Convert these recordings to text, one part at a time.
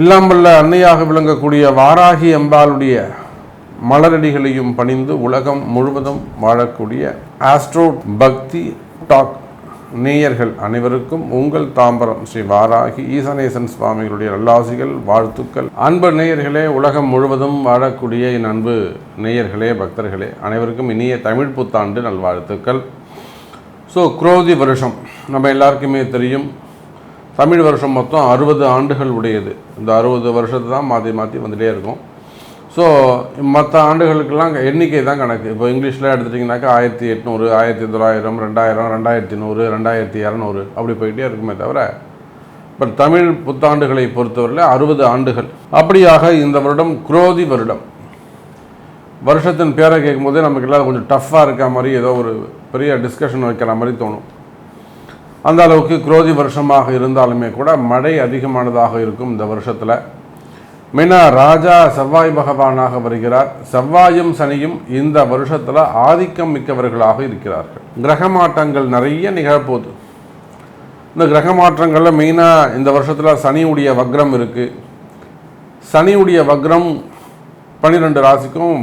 இல்லாமல்ல அன்னையாக விளங்கக்கூடிய வாராகி அம்பாளுடைய மலரடிகளையும் பணிந்து உலகம் முழுவதும் வாழக்கூடிய ஆஸ்ட்ரோ பக்தி டாக் நேயர்கள் அனைவருக்கும் உங்கள் தாம்பரம் ஸ்ரீ வாராகி ஈசனேசன் சுவாமிகளுடைய நல்லாசிகள் வாழ்த்துக்கள். அன்பு நேயர்களே உலகம் முழுவதும் வாழக்கூடிய என் அன்பு நேயர்களே பக்தர்களே அனைவருக்கும் இனிய தமிழ் புத்தாண்டு நல்வாழ்த்துக்கள். ஸோ குரோதி வருஷம் நம்ம எல்லாருக்குமே தெரியும். தமிழ் வருஷம் மொத்தம் அறுபது ஆண்டுகள் உடையது. இந்த அறுபது வருஷத்தை தான் மாற்றி மாற்றி வந்துகிட்டே இருக்கும். ஸோ மற்ற ஆண்டுகளுக்கெல்லாம் எண்ணிக்கை தான் கணக்கு. இப்போ இங்கிலீஷில் எடுத்துட்டிங்கனாக்கா ஆயிரத்தி எட்நூறு ஆயிரத்தி தொள்ளாயிரம் ரெண்டாயிரம் ரெண்டாயிரத்தி நூறு ரெண்டாயிரத்தி இரநூறு அப்படி போயிட்டே இருக்குமே தவிர இப்போ தமிழ் புத்தாண்டுகளை பொறுத்தவரையில் அறுபது ஆண்டுகள். அப்படியாக இந்த வருடம் குரோதி வருடம். வருஷத்தின் பேரை கேட்கும்போதே நமக்கு எல்லாம் கொஞ்சம் டஃப்பாக இருக்க மாதிரி ஏதோ ஒரு பெரிய டிஸ்கஷன் வைக்கிற மாதிரி தோணும். அந்த அளவுக்கு குரோதி வருஷமாக இருந்தாலுமே கூட மழை அதிகமானதாக இருக்கும் இந்த வருஷத்தில். மெயினாக ராஜா செவ்வாய் பகவானாக வருகிறார். செவ்வாயும் சனியும் இந்த வருஷத்தில் ஆதிக்கம் மிக்கவர்களாக இருக்கிறார்கள். கிரக மாற்றங்கள் நிறைய நிகழப்போகுது. இந்த கிரக மாற்றங்களில் மெயினாக இந்த வருஷத்தில் சனியுடைய வக்ரம் இருக்குது சனியுடைய வக்ரம் பன்னிரெண்டு ராசிக்கும்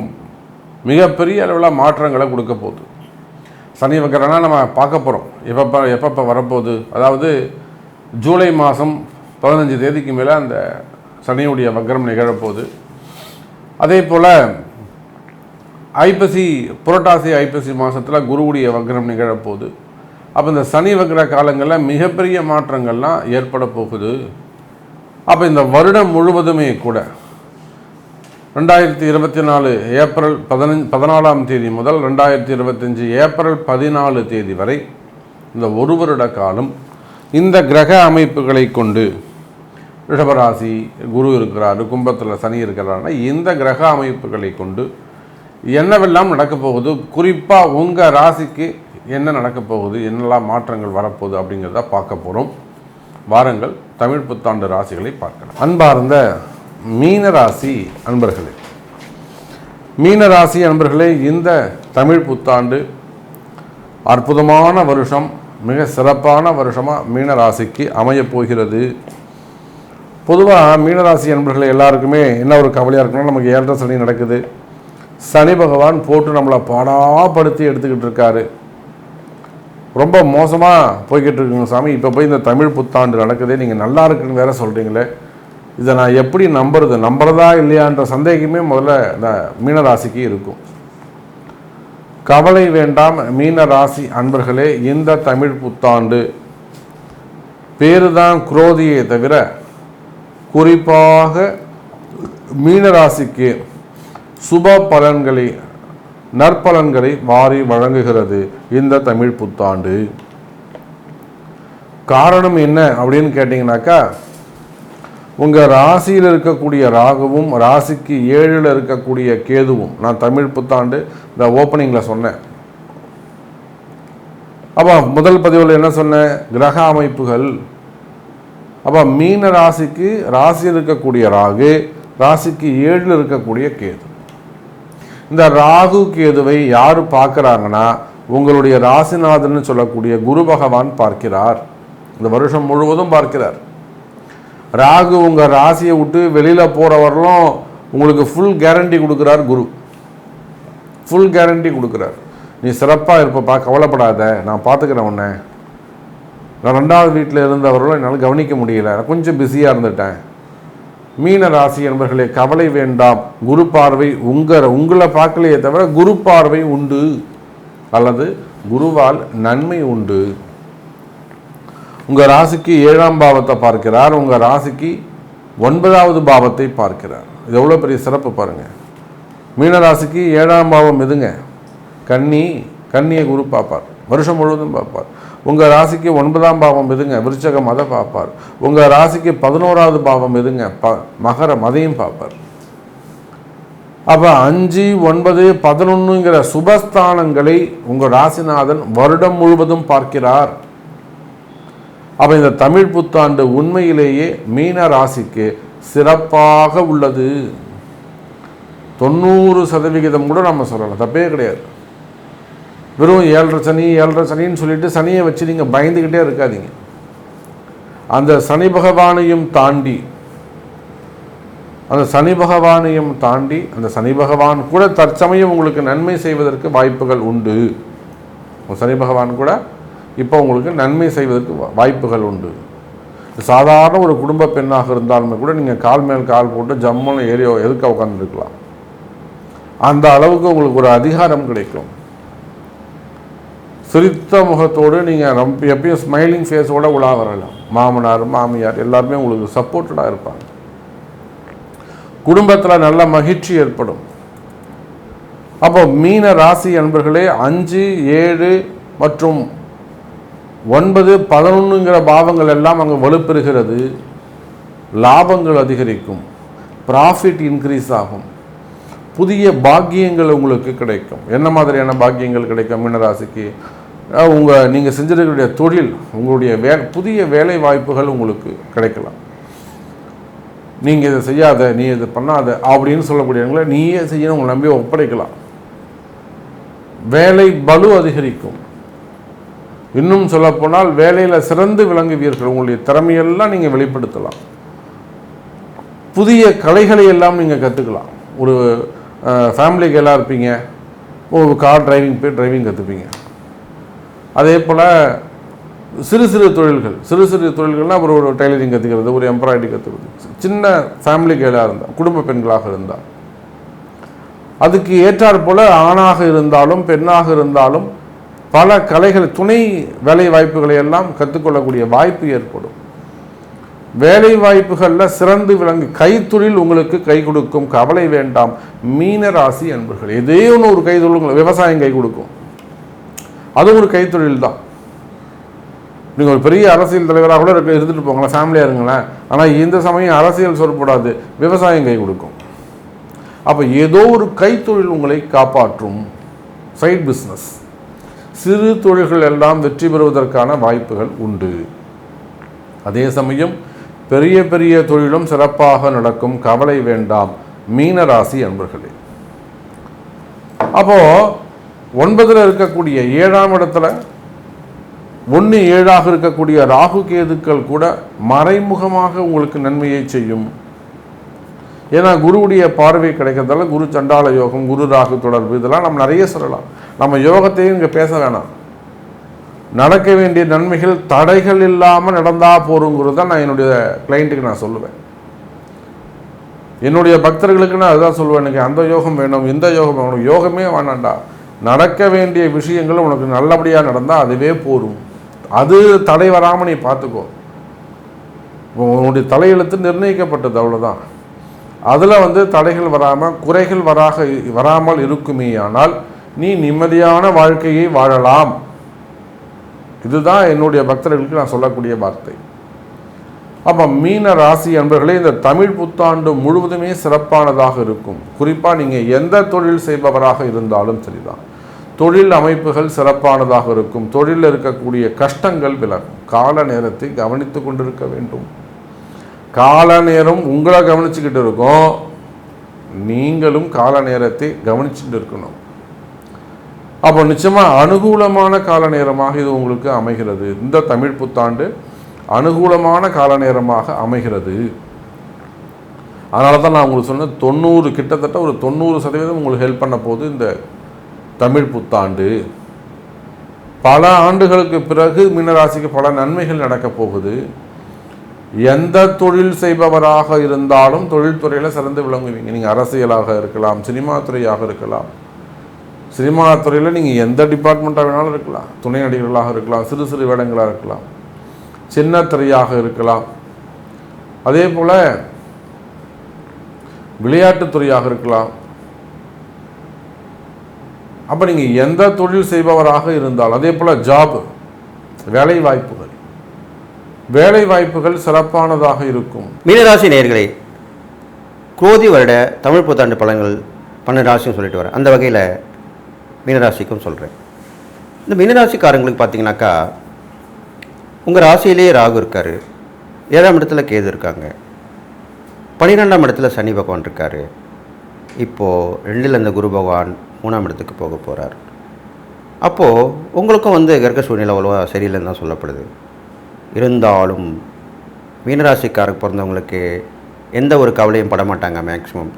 மிகப்பெரிய அளவில் மாற்றங்களை கொடுக்க போகுது. சனி வக்ரம்னா நம்ம பார்க்க போகிறோம் எப்பப்போ எப்பப்போ வரப்போகுது? அதாவது ஜூலை மாதம் பதினஞ்சு தேதிக்கு மேலே அந்த சனியுடைய வக்ரம் நிகழப்போகுது. அதே போல் ஐப்பசி புரட்டாசி ஐப்பசி மாதத்தில் குருவுடைய வக்ரம் நிகழப்போகுது. அப்போ இந்த சனி வக்ர காலங்களில் மிகப்பெரிய மாற்றங்கள்லாம் ஏற்பட போகுது. அப்போ இந்த வருடம் முழுவதுமே கூட ரெண்டாயிரத்தி இருபத்தி நாலு ஏப்ரல் பதினஞ்சு பதினாலாம் தேதி முதல் ரெண்டாயிரத்தி இருபத்தஞ்சி ஏப்ரல் பதினாலு தேதி வரை இந்த ஒரு வருட காலம் இந்த கிரக அமைப்புகளை கொண்டு ரிஷபராசி குரு இருக்கிறாரு கும்பத்தில் சனி இருக்கிறாருன்னா இந்த கிரக அமைப்புகளை கொண்டு என்னவெல்லாம் நடக்கப் போகுது? குறிப்பாக உங்கள் ராசிக்கு என்ன நடக்கப் போகுது? என்னெல்லாம் மாற்றங்கள் வரப்போகுது அப்படிங்கிறத பார்க்க போகிறோம் வாரங்கள் தமிழ் புத்தாண்டு ராசிகளை பார்க்கலாம். அன்பார்ந்த மீன ராசி அன்பர்களே மீன ராசி அன்பர்களே இந்த தமிழ் புத்தாண்டு அற்புதமான வருஷம். மிக சிறப்பான வருஷமாக மீனராசிக்கு அமையப்போகிறது பொதுவாக மீனராசி அன்பர்கள் எல்லாருக்குமே என்ன ஒரு கவலையாக இருக்கணும் நமக்கு ஏழரை சனி நடக்குது. சனி பகவான் போட்டு நம்மளை பாடாப்படுத்தி எடுத்துக்கிட்டு இருக்காரு. ரொம்ப மோசமாக போய்கிட்டு இருக்குங்க சாமி. இப்போ போய் இந்த தமிழ் புத்தாண்டு நடக்குதே நீங்கள் நல்லா இருக்குன்னு வேற சொல்கிறீங்களே இதை நான் எப்படி நம்புறது? நம்புறதா இல்லையான்ற சந்தேகமே முதல்ல இந்த மீனராசிக்கு இருக்கும். கவலை வேண்டாம் மீன ராசி அன்பர்களே இந்த தமிழ் புத்தாண்டு. பேருதான் குரோதியே குரோதியை தவிர குறிப்பாக மீனராசிக்கு சுப பலன்களை நற்பலன்களை வாரி வழங்குகிறது இந்த தமிழ் புத்தாண்டு. காரணம் என்ன அப்படின்னு கேட்டிங்கனாக்கா உங்கள் ராசியில் இருக்கக்கூடிய ராகுவும் ராசிக்கு ஏழில் இருக்கக்கூடிய கேதுவும் நான் தமிழ் புத்தாண்டு இந்த ஓப்பனிங்கில் சொன்னேன். அப்போ முதல் பதிவில் என்ன சொன்னேன்? கிரக அமைப்புகள். அப்போ மீன ராசிக்கு ராசியில் இருக்கக்கூடிய ராகு ராசிக்கு ஏழில் இருக்கக்கூடிய கேது. இந்த ராகு கேதுவை யார் பார்க்குறாங்கன்னா உங்களுடைய ராசிநாதன் சொல்லக்கூடிய குரு பகவான் பார்க்கிறார். இந்த வருஷம் முழுவதும் பார்க்கிறார். ராகு உங்கள் ராசியை விட்டு வெளியில் போகிறவர்களும் உங்களுக்கு ஃபுல் கேரண்டி கொடுக்குறார் குரு. ஃபுல் கேரண்டி கொடுக்குறார். நீ சிறப்பாக இருப்பப்பா கவலைப்படாத. நான் பார்த்துக்கிறேன் உன்னை. நான் ரெண்டாவது வீட்டில் இருந்தவர்களும் என்னால் கவனிக்க முடியல. நான் கொஞ்சம் பிஸியாக இருந்துட்டேன். மீன ராசி என்பர்களே கவலை வேண்டாம். குரு பார்வை உங்கள் உங்களை பார்க்கலையே தவிர குரு பார்வை உண்டு. அல்லது குருவால் நன்மை உண்டு. உங்கள் ராசிக்கு ஏழாம் பாவத்தை பார்க்கிறார். உங்கள் ராசிக்கு ஒன்பதாவது பாவத்தை பார்க்கிறார். இது எவ்வளோ பெரிய சிறப்பு பாருங்கள் மீனராசிக்கு ஏழாம் பாவம் எதுங்க? கன்னி கன்னியை குரு பார்ப்பார். வருஷம் முழுவதும் பார்ப்பார். உங்கள் ராசிக்கு ஒன்பதாம் பாவம் எதுங்க? விருச்சகம் அதை பார்ப்பார். உங்கள் ராசிக்கு பதினோராவது பாவம் எதுங்க? ப மகரம் அதையும் பார்ப்பார். அப்போ அஞ்சு ஒன்பது பதினொன்றுங்கிற சுபஸ்தானங்களை உங்கள் ராசிநாதன் வருடம் முழுவதும் பார்க்கிறார். அப்போ இந்த தமிழ் புத்தாண்டு உண்மையிலேயே மீன ராசிக்கு சிறப்பாக உள்ளது. தொண்ணூறு சதவிகிதம் கூட நம்ம சொல்லலாம் தப்பே கிடையாது. வெறும் ஏழரை சனி ஏழரை சனின்னு சொல்லிட்டு சனியை வச்சு நீங்கள் பயந்துக்கிட்டே இருக்காதீங்க. அந்த சனி பகவானையும் தாண்டி அந்த சனி பகவானையும் தாண்டி அந்த சனி பகவான் கூட தற்சமயம் உங்களுக்கு நன்மை செய்வதற்கு வாய்ப்புகள் உண்டு. சனி பகவான் கூட இப்போ உங்களுக்கு நன்மை செய்வதற்கு வாய்ப்புகள் உண்டு. சாதாரண ஒரு குடும்ப பெண்ணாக இருந்தாலுமே கூட நீங்கள் கால் மேல் கால் போட்டு ஜம்முன்னு ஏரியோ எதுக்க உட்காந்துருக்கலாம் அந்த அளவுக்கு உங்களுக்கு ஒரு அதிகாரம் கிடைக்கும். சிரித்த முகத்தோடு நீங்கள் ரொம்ப எப்பயும் ஸ்மைலிங் ஃபேஸோட உலா வரலாம். மாமனார் மாமியார் எல்லாருமே உங்களுக்கு சப்போர்ட்டடாக இருப்பாங்க. குடும்பத்தில் நல்ல மகிழ்ச்சி ஏற்படும். அப்போ மீன ராசி அன்பர்களே அஞ்சு ஏழு மற்றும் ஒன்பது பதினொன்றுங்கிற பாவங்கள் எல்லாம் அங்கே வலுப்பெறுகிறது. லாபங்கள் அதிகரிக்கும். ப்ராஃபிட் இன்க்ரீஸ் ஆகும். புதிய பாக்கியங்கள் உங்களுக்கு கிடைக்கும். என்ன மாதிரியான பாக்கியங்கள் கிடைக்கும்? மீனராசிக்கு உங்கள் உங்க நீங்கள் செஞ்சிருக்கக்கூடிய தொழில் உங்களுடைய வே புதிய வேலை வாய்ப்புகள் உங்களுக்கு கிடைக்கலாம். நீங்கள் இதை செய்யாத நீ இதை பண்ணாத அப்படின்னு சொல்லக்கூடியவங்களை நீயே செய்யணும் உங்களை நம்பி ஒப்படைக்கலாம். வேலை பலு அதிகரிக்கும். இன்னும் சொல்லப்போனால் வேலையில் சிறந்து விளங்குவீர்கள். உங்களுடைய திறமையெல்லாம் நீங்கள் வெளிப்படுத்தலாம். புதிய கலைகளை எல்லாம் நீங்கள் கற்றுக்கலாம் ஒரு ஃபேமிலிக்கு எல்லாம் இருப்பீங்க. ஒரு கார் டிரைவிங் போய் டிரைவிங் கற்றுப்பீங்க அதே போல் சிறு சிறு தொழில்கள். சிறு சிறு தொழில்கள்னால் ஒரு ஒரு டெய்லரிங் கற்றுக்கிறது ஒரு எம்ப்ராய்டரி கற்றுக்கிறது சின்ன ஃபேமிலி கேளாக இருந்தால் குடும்ப பெண்களாக இருந்தால் அதுக்கு ஏற்றாற் போல் ஆணாக இருந்தாலும் பெண்ணாக இருந்தாலும் பல கலைகள் துணை வேலை வாய்ப்புகளை எல்லாம் கற்றுக்கொள்ளக்கூடிய வாய்ப்பு ஏற்படும். வேலை வாய்ப்புகளில் சிறந்து விளங்கு. கைத்தொழில் உங்களுக்கு கை கொடுக்கும். கவலை வேண்டாம். மீன ராசி அன்பர்கள் இதே ஒன்று ஒரு கைத்தொழில் உங்களுக்கு விவசாயம் கை கொடுக்கும். அது ஒரு கைத்தொழில் தான். நீங்கள் ஒரு பெரிய அரசியல் தலைவராக கூட இருக்க இருந்துட்டு போங்களேன் ஃபேமிலியாக இருங்களேன். ஆனால் இந்த சமயம் அரசியல் சொல்லப்படாது விவசாயம் கை கொடுக்கும். அப்போ ஏதோ ஒரு கைத்தொழில் உங்களை காப்பாற்றும். சைட் பிஸ்னஸ் சிறு தொழில்கள் எல்லாம் வெற்றி பெறுவதற்கான வாய்ப்புகள் உண்டு. அதே சமயம் பெரிய பெரிய தொழிலும் சிறப்பாக நடக்கும். கவலை வேண்டாம். மீன ராசி அன்பர்களே. அப்போ ஒன்பதுல இருக்கக்கூடிய ஏழாம் இடத்துல ஒன்று ஏழாக இருக்கக்கூடிய ராகு கேதுக்கள் கூட மறைமுகமாக உங்களுக்கு நன்மையை செய்யும். ஏன்னா குருவுடைய பார்வை கிடைக்கிறதால குரு சண்டால யோகம் குரு ராகு தொடர்பு இதெல்லாம் நம்ம நிறைய சொல்லலாம். நம்ம யோகத்தையும் இங்கே பேச வேணாம். நடக்க வேண்டிய நன்மைகள் தடைகள் இல்லாமல் நடந்தால் போருங்கிறது தான் நான் என்னுடைய கிளைண்ட்டுக்கு நான் சொல்லுவேன். என்னுடைய பக்தர்களுக்கு நான் அதுதான் சொல்லுவேன். எனக்கு அந்த யோகம் வேணும் இந்த யோகம் வேணும். யோகமே வேணாண்டா. நடக்க வேண்டிய விஷயங்கள் உனக்கு நல்லபடியாக நடந்தால் அதுவே போரும். அது தடை வராமல் நீ பார்த்துக்கோ. உன்னுடைய தலையெழுத்து நிர்ணயிக்கப்பட்டது அவ்வளோதான் அதில் வந்து தடைகள் வராமல் குறைகள் வராக வராமல் இருக்குமே. ஆனால் நீ நிம்மதியான வாழ்க்கையை வாழலாம். இதுதான் என்னுடைய பக்தர்களுக்கு நான் சொல்லக்கூடிய வார்த்தை. அப்போ மீன ராசி அன்பர்களே இந்த தமிழ் புத்தாண்டு முழுவதுமே சிறப்பானதாக இருக்கும். குறிப்பாக நீங்கள் எந்த தொழில் செய்பவராக இருந்தாலும் சரிதான். தொழில் அமைப்புகள் சிறப்பானதாக இருக்கும். தொழிலில் இருக்கக்கூடிய கஷ்டங்கள் விலகும். கால நேரத்தை கவனித்து கொண்டிருக்க வேண்டும். கால நேரம் உங்களை கவனிச்சுக்கிட்டு இருக்கும். நீங்களும் கால நேரத்தை கவனிச்சுட்டு இருக்கணும். அப்போ நிச்சயமாக அனுகூலமான கால நேரமாக இது உங்களுக்கு அமைகிறது. இந்த தமிழ் புத்தாண்டு அனுகூலமான கால நேரமாக அமைகிறது. அதனால தான் நான் உங்களுக்கு சொன்னேன் தொண்ணூறு கிட்டத்தட்ட ஒரு தொண்ணூறு சதவீதம் உங்களுக்கு ஹெல்ப் பண்ண போது இந்த தமிழ் புத்தாண்டு. பல ஆண்டுகளுக்கு பிறகு மீனராசிக்கு பல நன்மைகள் நடக்கப் போகுது. எந்த தொழில் செய்பவராக இருந்தாலும் தொழில்துறையில் சிறந்து விளங்குவீங்க. நீங்கள் அரசியலாக இருக்கலாம் சினிமா துறையாக இருக்கலாம். சினிமா துறையில் நீங்கள் எந்த டிபார்ட்மெண்ட்டாக வேணாலும் இருக்கலாம். துணை நடிகர்களாக இருக்கலாம் சிறு சிறு வேடங்களாக இருக்கலாம் சின்ன திரையாக இருக்கலாம். அதே போல் விளையாட்டுத்துறையாக இருக்கலாம். அப்போ நீங்கள் எந்த தொழில் செய்பவராக இருந்தால் அதே போல் ஜாப் வேலை வாய்ப்புகள் வேலை வாய்ப்புகள் சிறப்பானதாக இருக்கும். மீனராசி நேர்களே குரோதி வருட தமிழ் புத்தாண்டு பலன்கள் பன்னெண்டு ராசியும் சொல்லிட்டு வரேன் அந்த வகையில் மீனராசிக்கும் சொல்கிறேன் இந்த மீனராசிக்காரங்களுக்கு பார்த்தீங்கன்னாக்கா உங்கள் ராசியிலேயே ராகு இருக்கார். ஏழாம் இடத்துல கேது இருக்காங்க. பன்னிரெண்டாம் இடத்துல சனி பகவான் இருக்கார். இப்போது ரெண்டில் அந்த குரு பகவான் மூணாம் இடத்துக்கு போக போகிறார் அப்போது உங்களுக்கும் வந்து கர்க்க சூழ்நிலை அவ்வளோவா சரியில்லைன்னு தான் சொல்லப்படுது. இருந்தாலும் மீனராசிக்காரருக்கு பிறந்தவங்களுக்கு எந்த ஒரு கவலையும் பட மாட்டாங்க மேக்ஸிமம்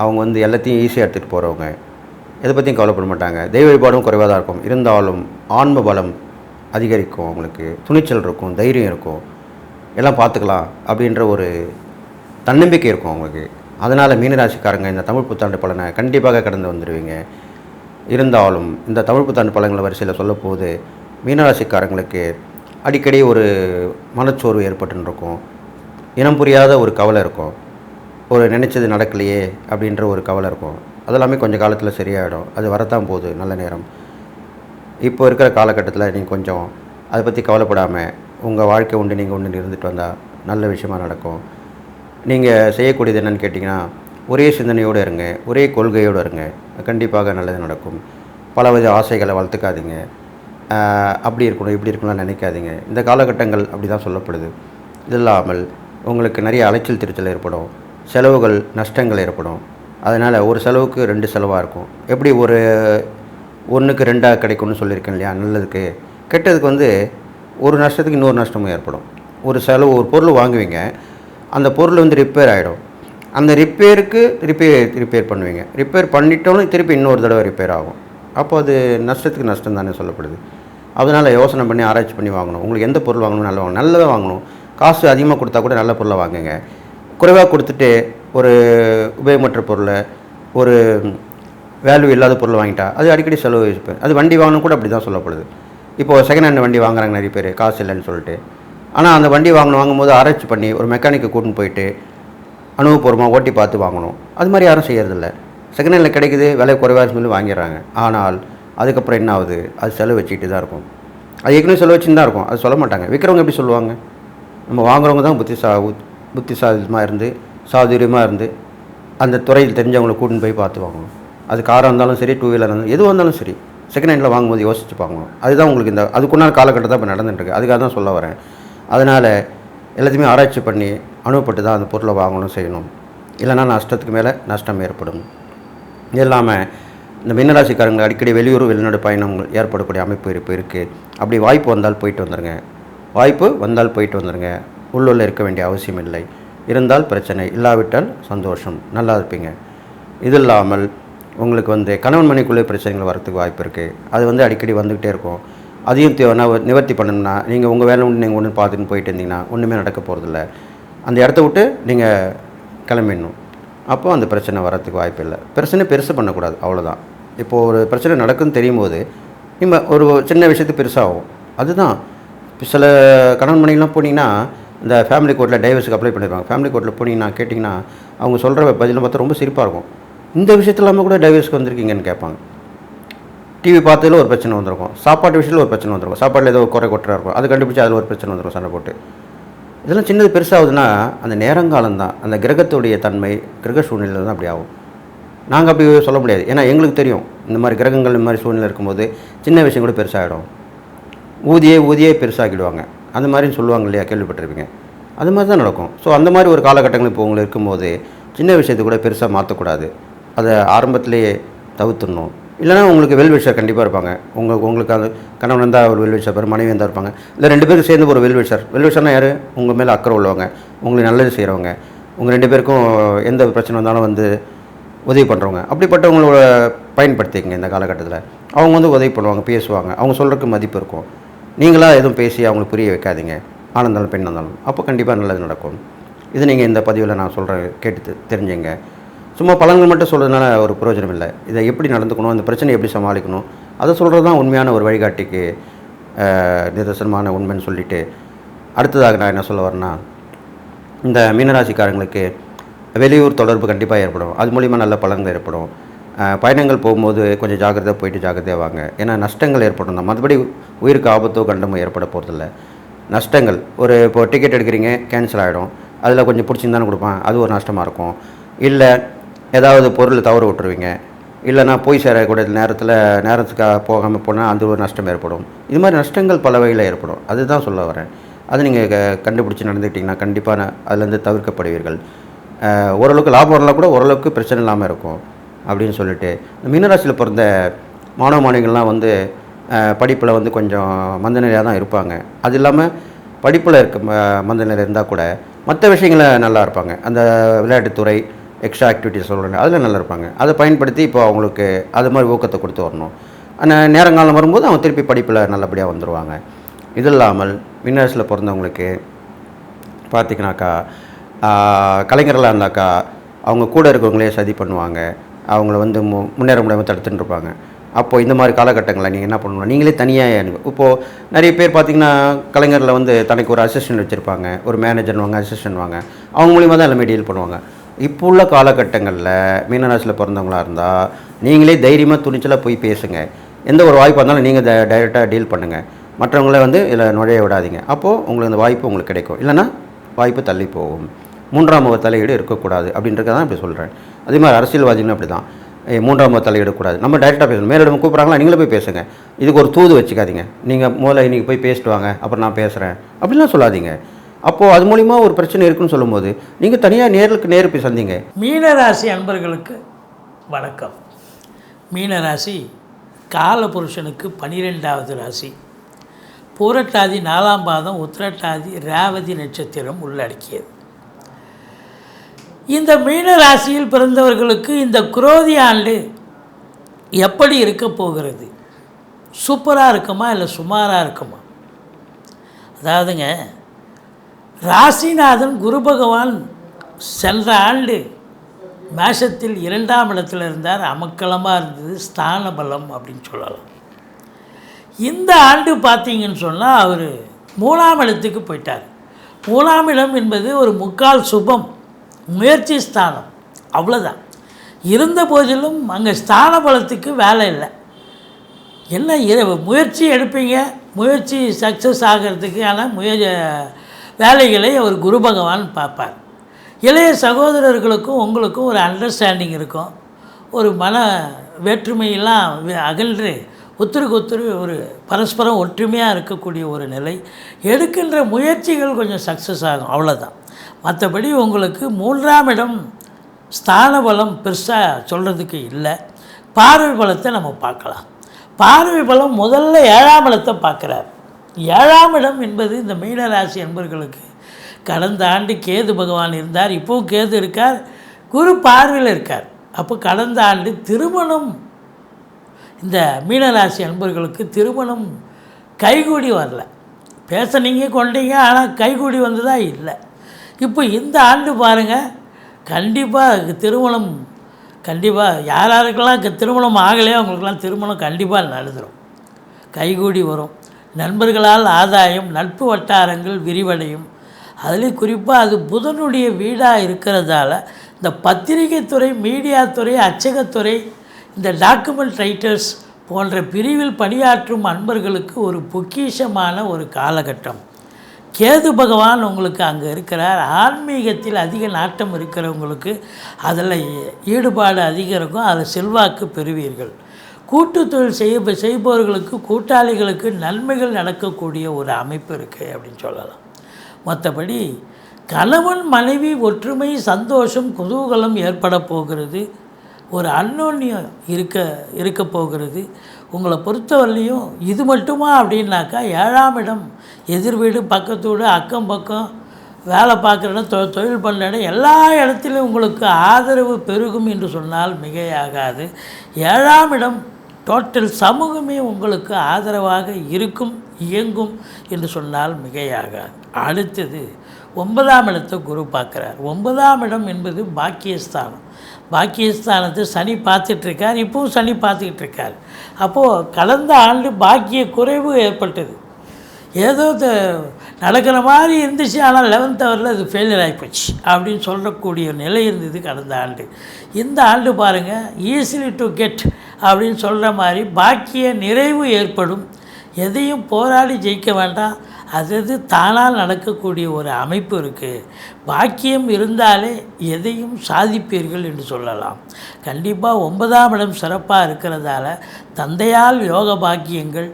அவங்க வந்து எல்லாத்தையும் ஈஸியாக எடுத்துகிட்டு போகிறவங்க எதை பற்றியும் கவலைப்பட மாட்டாங்க. தெய்வ வழிபாடும் குறைவாக தான் இருக்கும். இருந்தாலும் ஆன்ம பலம் அதிகரிக்கும் அவங்களுக்கு. துணிச்சல் இருக்கும் தைரியம் இருக்கும். எல்லாம் பார்த்துக்கலாம் அப்படின்ற ஒரு தன்னம்பிக்கை இருக்கும் அவங்களுக்கு. அதனால் மீனராசிக்காரங்க இந்த தமிழ் புத்தாண்டு பலனை கண்டிப்பாக கடந்து வந்துடுவீங்க இருந்தாலும் இந்த தமிழ் புத்தாண்டு பழங்களை வரிசையில் சொல்லப்போது மீனராசிக்காரங்களுக்கு அடிக்கடி ஒரு மனச்சோர்வு ஏற்பட்டுன்னு இருக்கும் இனம் புரியாத ஒரு கவலை இருக்கும். ஒரு நினச்சது நடக்கலையே அப்படின்ற ஒரு கவலை இருக்கும். அதெல்லாமே கொஞ்சம் காலத்தில் சரியாயிடும். அது வரத்தான் போகுது நல்ல நேரம். இப்போ இருக்கிற காலகட்டத்தில் நீங்கள் கொஞ்சம் அதை பற்றி கவலைப்படாமல் உங்கள் வாழ்க்கை உண்டு நீங்கள் உண்டு இருந்துட்டு வந்தால் நல்ல விஷயமாக நடக்கும். நீங்கள் செய்யக்கூடியது என்னென்னு கேட்டிங்கன்னா ஒரே சிந்தனையோடு இருங்க ஒரே கொள்கையோடு இருங்க. கண்டிப்பாக நல்லது நடக்கும். பலவித ஆசைகளை வளர்த்துக்காதீங்க. அப்படி இருக்கணும் இப்படி இருக்கணும்னு நினைக்காதீங்க. இந்த காலகட்டங்கள் அப்படி தான் சொல்லப்படுது. இது இல்லாமல் உங்களுக்கு நிறைய அலைச்சல் திருச்சல் ஏற்படும். செலவுகள் நஷ்டங்கள் ஏற்படும். அதனால் ஒரு செலவுக்கு ரெண்டு செலவாக இருக்கும். எப்படி ஒரு ஒன்றுக்கு ரெண்டாக கிடைக்கும்னு சொல்லியிருக்கேன் இல்லையா? நல்லதுக்கு. கெட்டதுக்கு வந்து ஒரு நஷ்டத்துக்கு இன்னொரு நஷ்டமும் ஏற்படும். ஒரு செலவு ஒரு பொருள் வாங்குவீங்க. அந்த பொருள் வந்து ரிப்பேர் ஆகிடும் அந்த ரிப்பேருக்கு ரிப்பேர் ரிப்பேர் பண்ணுவீங்க. ரிப்பேர் பண்ணிட்டோன்னு திருப்பி இன்னொரு தடவை ரிப்பேர் ஆகும். அப்போ அது நஷ்டத்துக்கு நஷ்டம் தானே சொல்லப்படுது. அதனால் யோசனை பண்ணி ஆராய்ச்சி பண்ணி வாங்கணும். உங்களுக்கு எந்த பொருள் வாங்கணும் நல்ல வாங்கணும் நல்லதாக வாங்கணும். காசு அதிகமாக கொடுத்தா கூட நல்ல பொருளை வாங்குங்க. குறைவாக கொடுத்துட்டு ஒரு உபயோகமற்ற பொருளை ஒரு வேல்யூ இல்லாத பொருள் வாங்கிட்டா அது அடிக்கடி செலவு வச்சுப்பேன். அது வண்டி வாங்கணும் கூட அப்படி தான் சொல்லப்படுது. இப்போது செகண்ட் ஹேண்ட் வண்டி வாங்குறாங்க நிறைய பேர் காசு இல்லைன்னு சொல்லிட்டு. ஆனால் அந்த வண்டி வாங்கணும் வாங்கும்போது ஆராய்ச்சி பண்ணி ஒரு மெக்கானிக்கை கூட்டின்னு போயிட்டு அனுபவபூர்வமாக ஓட்டி பார்த்து வாங்கணும். அது மாதிரி யாரும் செய்கிறதில்ல செகண்ட் ஹேண்டில் கிடைக்குது விலை குறைவாக சொல்லி வாங்கிடுறாங்க. ஆனால் அதுக்கப்புறம் என்ன ஆகுது? அது செலவு வச்சுக்கிட்டு தான் இருக்கும். அது ஏற்கனவே செலவு வச்சுன்னு தான் இருக்கும். அது சொல்ல மாட்டாங்க. விற்கிறவங்க எப்படி சொல்லுவாங்க? நம்ம வாங்குறவங்க தான் புத்திசா புத்திசாலிமாக இருந்து சாதுரியமாக இருந்து அந்த துறையில் தெரிஞ்சவங்களை கூட்டின்னு போய் பார்த்து வாங்கணும் அது காராக இருந்தாலும் சரி டூ வீலர் இருந்தாலும் எதுவாக இருந்தாலும் சரி செகண்ட் ஹேண்டில் வாங்கும்போது யோசிச்சு வாங்கணும் அதுதான் உங்களுக்கு இந்த அதுக்குண்டான காலகட்டம் தான் இப்போ நடந்துட்டுருக்கு. அதுக்காக தான் சொல்ல வரேன். அதனால் எல்லாத்தையுமே ஆராய்ச்சி பண்ணி அனுபவப்பட்டு தான் அந்த பொருளை வாங்கணும் செய்யணும். இல்லைன்னா நஷ்டத்துக்கு மேலே நஷ்டம் ஏற்படும். இது இல்லாமல் இந்த மீனராசிக்காரங்க அடிக்கடி வெளியூர் வெளிநாடு பயணங்கள் ஏற்படக்கூடிய அமைப்பு இருப்பு இருக்குது அப்படி வாய்ப்பு வந்தால் போயிட்டு வந்துடுங்க வாய்ப்பு வந்தால் போயிட்டு வந்துடுங்க உள்ளுள்ள இருக்க வேண்டிய அவசியம் இல்லை இருந்தால் பிரச்சனை இல்லாவிட்டால் சந்தோஷம். நல்லா இருப்பீங்க. இது இல்லாமல் உங்களுக்கு வந்து கணவன் மணிக்குள்ளே பிரச்சனைகள் வரத்துக்கு வாய்ப்பு இருக்குது அது வந்து அடிக்கடி வந்துக்கிட்டே இருக்கும். அதையும் தே- நிவர்த்தி பண்ணணும்னா நீங்கள் உங்கள் வேலை ஒன்று நீங்கள் ஒன்று பார்த்துட்டு போயிட்டு இருந்தீங்கன்னா ஒன்றுமே நடக்க போகிறதில்ல அந்த இடத்த விட்டு நீங்கள் கிளம்பிடணும். அப்போ அந்த பிரச்சனை வரத்துக்கு வாய்ப்பு இல்லை. பிரச்சனை பெருசு பண்ணக்கூடாது. அவ்வளோதான் இப்போது ஒரு பிரச்சனை நடக்குன்னு தெரியும் போது நம்ம ஒரு சின்ன விஷயத்துக்கு பெருசாகும். அதுதான். இப்போ சில கணவன் மனைவிலாம் போனீங்கன்னா இந்த ஃபேமிலி கோர்ட்டில் டைவர்ஸுக்கு அப்ளை பண்ணிடுவாங்க ஃபேமிலி கோர்ட்டில் போனீங்கன்னா கேட்டிங்கன்னா அவங்க சொல்கிற பதிலாம் பார்த்தா ரொம்ப சிரிப்பாக இருக்கும். இந்த விஷயத்துலாமல் கூட டைவர்ஸ்க்கு வந்திருக்கீங்கன்னு கேட்பாங்க. டிவி பார்த்ததில் ஒரு பிரச்சனை வந்திருக்கும். சாப்பாட்டு விஷயத்தில் ஒரு பிரச்சனை வந்திருக்கும். சாப்பாட்டில் ஏதோ குறை கொட்டரா இருக்கும். அது கண்டுபிடிச்சி அதில் ஒரு பிரச்சனை வந்துடும் சண்டை போட்டு. இதெல்லாம் சின்னது பெருசாகுதுன்னா அந்த நேரங்காலம் தான் அந்த கிரகத்துடைய தன்மை கிரக சூழ்நிலை தான் அப்படி ஆகும். நாங்கள் அப்படி சொல்ல முடியாது. ஏன்னா எங்களுக்கு தெரியும். இந்த மாதிரி கிரகங்கள் இந்த மாதிரி சூழ்நிலை இருக்கும்போது சின்ன விஷயம் கூட பெருசாகிடும். ஊதியே ஊதியே பெருசாகிடுவாங்க அந்த மாதிரி சொல்லுவாங்க இல்லையா கேள்விப்பட்டிருப்பீங்க. அது மாதிரி தான் நடக்கும். ஸோ அந்த மாதிரி ஒரு காலகட்டங்கள் இப்போ உங்களுக்கு இருக்கும்போது சின்ன விஷயத்தை கூட பெருசாக மாற்றக்கூடாது அதை ஆரம்பத்திலேயே தவிர்த்துடணும். இல்லைனா உங்களுக்கு வெல்விஷர் கண்டிப்பாக இருப்பாங்க. உங்களுக்கு உங்களுக்கு அந்த கணவன் இருந்தால் ஒரு வெல்விஷர் பேர் மனைவி இருந்தால் இருப்பாங்க. இல்லை ரெண்டு பேரும் சேர்ந்து ஒரு வெல்விஷர் வெல்விஷர்னா யார்? உங்கள் மேலே அக்கறை உள்ளவங்க. உங்களுக்கு நல்லது செய்கிறவங்க உங்கள் ரெண்டு பேருக்கும் எந்த பிரச்சனை வந்தாலும் வந்து உதவி பண்ணுறவங்க அப்படிப்பட்டவங்களோட பயன்படுத்திக்கங்க இந்த காலகட்டத்தில். அவங்க வந்து உதவி பண்ணுவாங்க பேசுவாங்க. அவங்க சொல்கிறதுக்கு மதிப்பு இருக்கும். நீங்களாக எதுவும் பேசி அவங்களுக்கு புரிய வைக்காதீங்க. ஆனந்தாலும் பெண் இருந்தாலும். அப்போ கண்டிப்பாக நல்லது நடக்கும். இது நீங்கள் இந்த பதிவில் நான் சொல்கிறேன் கேட்டு தெரிஞ்சுங்க. சும்மா பழங்கள் மட்டும் சொல்கிறதுனால ஒரு பிரயோஜனம் இல்லை. இதை எப்படி நடந்துக்கணும் இந்த பிரச்சனையை எப்படி சமாளிக்கணும் அதை சொல்கிறது தான் உண்மையான ஒரு வழிகாட்டிக்கு நிதர்சனமான உண்மைன்னு சொல்லிட்டு அடுத்ததாக நான் என்ன சொல்ல வரேன்னா இந்த மீனராசிக்காரங்களுக்கு வெளியூர் தொடர்பு கண்டிப்பாக ஏற்படும். அது மூலிமா நல்ல பலன்கள் ஏற்படும். பயணங்கள் போகும்போது கொஞ்சம் ஜாக்கிரதையாக போயிட்டு ஜாக்கிரதையாக வாங்க. ஏன்னா நஷ்டங்கள் ஏற்படும் தான் மற்றபடி உயிருக்கு ஆபத்தோ கண்டமோ ஏற்பட போகிறதில்ல நஷ்டங்கள். ஒரு இப்போ டிக்கெட் எடுக்கிறீங்க கேன்சல் ஆகிடும் அதில் கொஞ்சம் பிடிச்சிருந்தானே கொடுப்பேன். அது ஒரு நஷ்டமாக இருக்கும். இல்லை ஏதாவது பொருள் தவறு விட்டுருவீங்க. இல்லைனா போய் சேரக்கூடிய நேரத்தில் நேரத்துக்கு போகாமல் போனால் அந்த ஒரு நஷ்டம் ஏற்படும். இது மாதிரி நஷ்டங்கள் பல வகையில் ஏற்படும். அதுதான் சொல்ல வரேன். அது நீங்கள் கண்டுபிடிச்சி நடந்துக்கிட்டிங்கன்னா கண்டிப்பாக அதுலேருந்து தவிர்க்கப்படுவீர்கள். ஓரளவுக்கு லாபம் வரலாம் கூட ஓரளவுக்கு பிரச்சனை இல்லாமல் இருக்கும். அப்படின்னு சொல்லிட்டு. இந்த மீனராசியில் பிறந்த மாணவ மாணவிகள்லாம் வந்து படிப்பில் வந்து கொஞ்சம் மந்தநிலையாக தான் இருப்பாங்க. அது இல்லாமல் படிப்பில் இருக்க மந்த மந்தநிலை இருந்தால் கூட மற்ற விஷயங்கள நல்லா இருப்பாங்க. அந்த விளையாட்டுத்துறை எக்ஸ்ட்ரா ஆக்டிவிட்டிஸ் சொல்கிறாங்க அதில் நல்லா இருப்பாங்க. அதை பயன்படுத்தி இப்போ அவங்களுக்கு அது மாதிரி ஊக்கத்தை கொடுத்து வரணும். ஆனால் நேரங்காலம் வரும்போது அவங்க திருப்பி படிப்பில் நல்லபடியாக வந்துடுவாங்க இது இல்லாமல் மின்னரசில் பிறந்தவங்களுக்கு பார்த்திங்கனாக்கா கலைஞர்களாக இருந்தாக்கா அவங்க கூட இருக்கவங்களே சதி பண்ணுவாங்க. அவங்கள வந்து மு முன்னேற முடியாமல் தடுத்துட்டு இருப்பாங்க அப்போது இந்த மாதிரி காலகட்டங்களில் நீங்கள் என்ன பண்ணணும் நீங்களே தனியாக இப்போது நிறைய பேர் பார்த்திங்கன்னா கலைஞரில் வந்து தனக்கு ஒரு அசிஸ்டன்ட் வச்சுருப்பாங்க ஒரு மேனேஜர் வாங்க அசிஸ்டன்ட் வாங்க. அவங்க மூலிமா தான் எல்லாமே டீல் பண்ணுவாங்க. இப்போ உள்ள காலகட்டங்களில் மீனராசியில் பிறந்தவங்களாக இருந்தால் நீங்களே தைரியமாக துணிச்சலாக போய் பேசுங்க. எந்த ஒரு வாய்ப்பாக இருந்தாலும் நீங்கள் த டைரெக்டாக டீல் பண்ணுங்கள் மற்றவங்கள வந்து இதில் நுழைய விடாதீங்க. அப்போது உங்களுக்கு அந்த வாய்ப்பு உங்களுக்கு கிடைக்கும். இல்லைன்னா வாய்ப்பு தள்ளி போகும். மூன்றாம் முக தலையீடு இருக்கக்கூடாது அப்படின்றத தான் இப்படி சொல்கிறேன் அதே மாதிரி அரசியல்வாதிகளும் அப்படி தான் மூன்றாம் தலையிடக்கூடாது. கூடாது நம்ம டைரெக்டாக பேசணும். மேலிடம் கூப்பிட்றாங்களா நீங்களே போய் பேசுங்க. இதுக்கு ஒரு தூது வச்சுக்காதீங்க. நீங்கள் முதல்ல இன்றைக்கி போய் பேசிட்டு வாங்க அப்புறம் நான் பேசுகிறேன் அப்படிலாம் சொல்லாதீங்க. அப்போது அது மூலிமா ஒரு பிரச்சனை இருக்குன்னு சொல்லும்போது நீங்கள் தனியாக நேருக்கு நேரு போய் சந்திங்க. மீனராசி அன்பர்களுக்கு வணக்கம். மீனராசி கால புருஷனுக்கு பனிரெண்டாவது ராசி. பூரட்டாதி நாலாம் பாதம் உத்திரட்டாதி ரேவதி நட்சத்திரம் உள்ளடக்கியது. இந்த மீன ராசியில் பிறந்தவர்களுக்கு இந்த குரோதி ஆண்டு எப்படி இருக்க போகிறது? சூப்பராக இருக்குமா இல்லை சுமாராக இருக்குமா? அதாவதுங்க ராசிநாதன் குரு பகவான் சென்ற ஆண்டு மேஷத்தில் இரண்டாம் இடத்தில் இருந்தார். அமக்கலமாக இருந்தது. ஸ்தான பலம் அப்படின்னு சொல்லலாம். இந்த ஆண்டு பார்த்தீங்கன்னு சொன்னால் அவர் மூணாம் இடத்துக்கு போயிட்டார். மூணாம் இடம் என்பது ஒரு முக்கால் சுபம். முயற்சி ஸ்தானம். அவ்வளோதான் இருந்த போதிலும் அங்கே ஸ்தான பலத்துக்கு வேலை இல்லை. என்ன இர- முயற்சி எடுப்பீங்க? முயற்சி சக்ஸஸ் ஆகிறதுக்கான முய வேலைகளை அவர் குரு பகவான் பார்ப்பார். இளைய சகோதரர்களுக்கும் உங்களுக்கும் ஒரு அண்டர்ஸ்டாண்டிங் இருக்கும். ஒரு மன வேற்றுமையெல்லாம் அகன்று ஒத்துருக்கு ஒத்துரு ஒரு பரஸ்பரம் ஒற்றுமையாக இருக்கக்கூடிய ஒரு நிலை. எடுக்கின்ற முயற்சிகள் கொஞ்சம் சக்ஸஸ் ஆகும். அவ்வளோதான் மற்றபடி உங்களுக்கு மூன்றாம் இடம் ஸ்தான பலம் பெருசாக சொல்கிறதுக்கு இல்லை. பார்வை பலத்தை நம்ம பார்க்கலாம். பார்வை பலம் முதல்ல ஏழாம் இடத்தை பார்க்குறார். ஏழாம் இடம் என்பது இந்த மீனராசி என்பர்களுக்கு கடந்த ஆண்டு கேது பகவான் இருந்தார். இப்போவும் கேது இருக்கார். குரு பார்வையில் இருக்கார். அப்போ கடந்த ஆண்டு திருமணம். இந்த மீனராசி அன்பர்களுக்கு திருமணம் கைகூடி வரல. பேச நீங்கள் கொண்டீங்க ஆனால் கைகூடி வந்ததாக இல்லை. இப்போ இந்த ஆண்டு பாருங்கள் கண்டிப்பாக திருமணம் கண்டிப்பாக யார் யாருக்கெல்லாம் திருமணம் ஆகலையோ அவங்களுக்கெல்லாம் திருமணம் கண்டிப்பாக நடந்துடும் கைகூடி வரும். நண்பர்களால் ஆதாயம் நட்பு வட்டாரங்கள் விரிவடையும். அதுலேயும் குறிப்பாக அது புதனுடைய வீடாக இருக்கிறதால இந்த பத்திரிகை துறை மீடியா துறை அச்சகத்துறை இந்த டாக்குமெண்ட் ரைட்டர்ஸ் போன்ற பிரிவில் பணியாற்றும் அன்பர்களுக்கு ஒரு பொக்கிஷமான ஒரு காலகட்டம். கேது பகவான் உங்களுக்கு அங்கே இருக்கிறார். ஆன்மீகத்தில் அதிக நாட்டம் இருக்கிறவங்களுக்கு அதில் ஈடுபாடு அதிகம் இருக்கும். அதில் செல்வாக்கு பெறுவீர்கள். கூட்டு தொழில் செய்ய செய்பவர்களுக்கு கூட்டாளிகளுக்கு நன்மைகள் நடக்கக்கூடிய ஒரு அமைப்பு இருக்குது அப்படின்னு சொல்லலாம். மற்றபடி கணவன் மனைவி ஒற்றுமை சந்தோஷம் குதூகலம் ஏற்பட போகிறது. ஒரு அன்னோன்யம் இருக்க இருக்க போகிறது. உங்களை பொறுத்தவரையிலையும் இது மட்டுமா அப்படின்னாக்கா ஏழாம் இடம் எதிர் வீடு பக்கத்து வீடு அக்கம் பக்கம் வேலை பார்க்குற இடம் தொ தொழில் பண்ணுற இடம் எல்லா இடத்துலையும் உங்களுக்கு ஆதரவு பெருகும் என்று சொன்னால் மிகையாகாது. ஏழாம் இடம் டோட்டல் சமூகமே உங்களுக்கு ஆதரவாக இருக்கும் இயங்கும் என்று சொன்னால் மிகையாகாது. அடுத்தது ஒன்பதாம் இடத்தை குரு பார்க்குறார். ஒன்பதாம் இடம் என்பது பாக்கியஸ்தானம். பாக்கியஸ்தானத்தை சனி பார்த்துட்ருக்கார் இப்போவும் சனி பார்த்துக்கிட்டு இருக்கார் அப்போது கடந்த ஆண்டு பாக்கிய குறைவு ஏற்பட்டது. ஏதோ நடக்கிற மாதிரி இருந்துச்சு ஆனால் லெவன்த் ஹவரில் அது ஃபெயிலியர் ஆகிப்போச்சு அப்படின்னு சொல்லக்கூடிய நிலை இருந்தது கடந்த ஆண்டு. இந்த ஆண்டு பாருங்கள் ஈஸிலி டு கெட் அப்படின்னு சொல்கிற மாதிரி பாக்கிய நிறைவு ஏற்படும். எதையும் போராடி ஜெயிக்க வேண்டாம். அது அது தானால் நடக்கக்கூடிய ஒரு அமைப்பு இருக்குது பாக்கியம் இருந்தாலே எதையும் சாதிப்பீர்கள் என்று சொல்லலாம். கண்டிப்பாக ஒன்பதாம் இடம் சிறப்பாக இருக்கிறதால தந்தையால் யோக பாக்கியங்கள்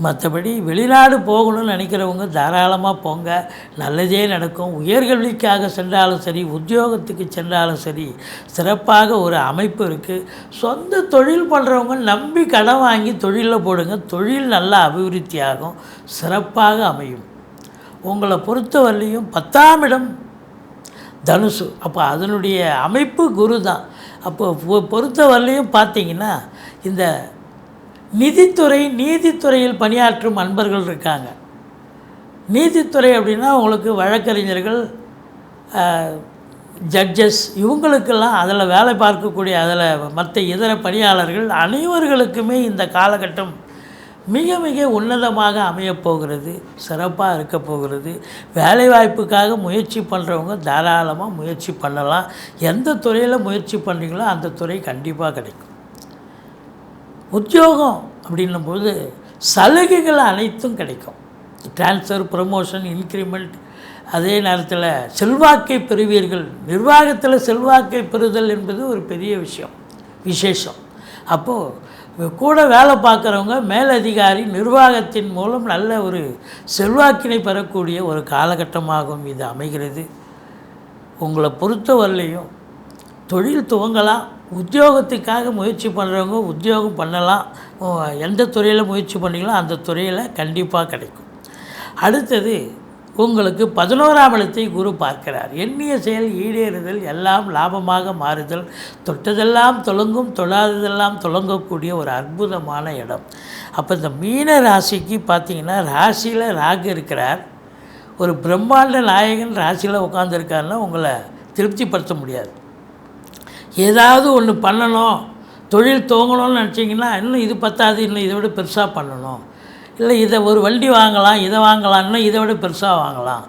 மற்றபடி வெளிநாடு போகணும்னு நினைக்கிறவங்க தாராளமாக போங்க. நல்லதே நடக்கும். உயர்கல்விக்காக சென்றாலும் சரி உத்தியோகத்துக்கு சென்றாலும் சரி சிறப்பாக ஒரு அமைப்பு இருக்குது சொந்த தொழில் பண்ணுறவங்க நம்பி கடன் வாங்கி தொழிலில் போடுங்க. தொழில் நல்லா அபிவிருத்தி ஆகும். சிறப்பாக அமையும். உங்களை பொறுத்தவரையிலையும் பத்தாம் இடம் தனுசு. அப்போ அதனுடைய அமைப்பு குரு தான். அப்போ பொறுத்தவரையிலையும் பார்த்தீங்கன்னா இந்த நிதித்துறை நீதித்துறையில் பணியாற்றும் அன்பர்கள் இருக்காங்க. நீதித்துறை அப்படின்னா உங்களுக்கு வழக்கறிஞர்கள் ஜட்ஜஸ் இவங்களுக்கெல்லாம் அதில் வேலை பார்க்கக்கூடிய அதில் மற்ற இதர பணியாளர்கள் அனைவர்களுக்குமே இந்த காலகட்டம் மிக மிக உன்னதமாக அமையப்போகிறது சிறப்பாக இருக்க போகிறது. வேலைவாய்ப்புக்காக முயற்சி பண்ணுறவங்க தாராளமாக முயற்சி பண்ணலாம். எந்த துறையில் முயற்சி பண்ணுறீங்களோ அந்த துறை கண்டிப்பாக கிடைக்கும். உத்தியோகம் அப்படின்னும்போது சலுகைகள் அனைத்தும் கிடைக்கும். ட்ரான்ஸ்ஃபர் ப்ரமோஷன் இன்க்ரிமெண்ட் அதே நேரத்தில் செல்வாக்கை பெறுவீர்கள். நிர்வாகத்தில் செல்வாக்கை பெறுதல் என்பது ஒரு பெரிய விஷயம் விசேஷம். அப்போது கூட வேலை பார்க்குறவங்க மேலதிகாரி நிர்வாகத்தின் மூலம் நல்ல ஒரு செல்வாக்கினை பெறக்கூடிய ஒரு காலகட்டமாகவும் இது அமைகிறது. உங்களை பொறுத்தவரையிலையும் தொழில் துவங்கலாம். உத்தியோகத்துக்காக முயற்சி பண்ணுறவங்க உத்தியோகம் பண்ணலாம். எந்த துறையில் முயற்சி பண்ணீங்களோ அந்த துறையில் கண்டிப்பாக கிடைக்கும். அடுத்தது உங்களுக்கு பதினோராம் இடத்தை குரு பார்க்கிறார். எண்ணிய செயல் ஈடேறுதல் எல்லாம் லாபமாக மாறுதல் தொட்டதெல்லாம் தொலங்கும் தொழாததெல்லாம் தொலங்கக்கூடிய ஒரு அற்புதமான இடம். அப்போ இந்த மீன ராசிக்கு பார்த்தீங்கன்னா ராசியில் ராகு இருக்கிறார். ஒரு பிரம்மாண்ட நாயகன் ராசியில் உட்காந்துருக்காருன்னா உங்களை திருப்திப்படுத்த முடியாது. ஏதாவது ஒன்று பண்ணணும் தொழில் துவங்கணும்னு நினச்சிங்கன்னா இன்னும் இது பத்தாது இன்னும் இதை விட பெருசாக பண்ணணும். இல்லை இதை ஒரு வண்டி வாங்கலாம் இதை வாங்கலாம் இன்னும் இதை விட பெருசாக வாங்கலாம்.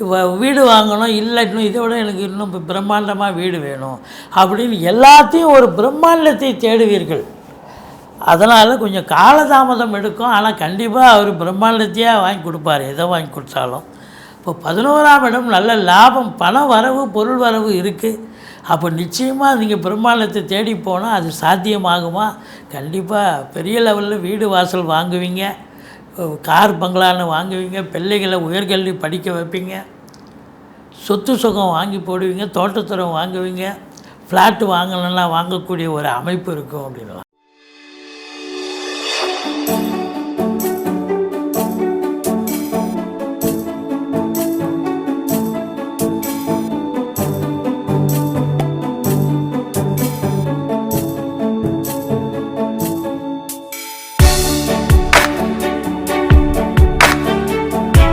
வ- வீடு வாங்கணும் இல்லை இன்னும் இதை விட எனக்கு இன்னும் பிரம்மாண்டமாக வீடு வேணும். அப்படின்னு எல்லாத்தையும் ஒரு பிரம்மாண்டத்தை தேடுவீர்கள். அதனால் கொஞ்சம் காலதாமதம் எடுக்கும். ஆனால் கண்டிப்பாக அவர் பிரம்மாண்டத்தையே வாங்கி கொடுப்பார் எதை வாங்கி கொடுத்தாலும். இப்போ பதினோராம் இடம் நல்ல லாபம் பண வரவு பொருள் வரவு இருக்குது அப்போ நிச்சயமாக நீங்கள் பிரம்மாண்டத்தை தேடி போனால் அது சாத்தியமாகுமா? கண்டிப்பாக பெரிய லெவலில் வீடு வாசல் வாங்குவீங்க. கார் பங்களான்னு வாங்குவீங்க. பிள்ளைகளை உயர்கல்வி படிக்க வைப்பீங்க. சொத்து சுகம் வாங்கி போடுவீங்க. தோட்டத்துறம் வாங்குவீங்க. ஃப்ளாட்டு வாங்கணும்னா வாங்கக்கூடிய ஒரு அமைப்பு இருக்கும் அப்படின்லாம்